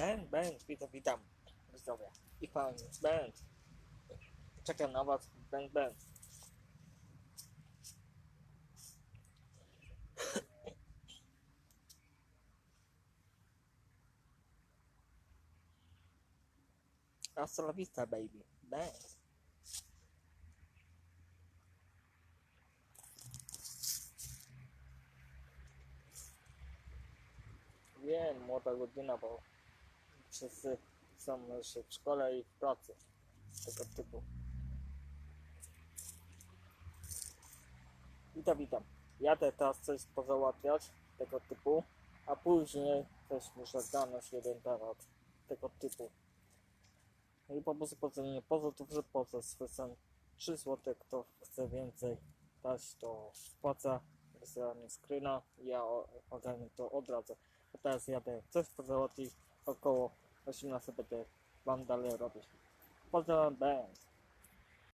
Bang, bang, witam, witam. Widzowie. I pan, bang. Czekam na was, bang, bang. Hasta la vista, baby. Bang. Wiem, młoda godzina, bo wszyscy są w szkole i w pracy tego typu. Witam, witam. Jadę teraz coś pozałatwiać tego typu, a później też muszę znaleźć jeden temat tego typu. No i po prostu podzenie poza to, że poza są 3 zł, kto chce więcej dać, to wpłaca, wysyła mi screena, ja ogarnę to od razu. A teraz jadę coś pozałatwić, około 18 będę wam dalej robić. Pozdrawiam, band.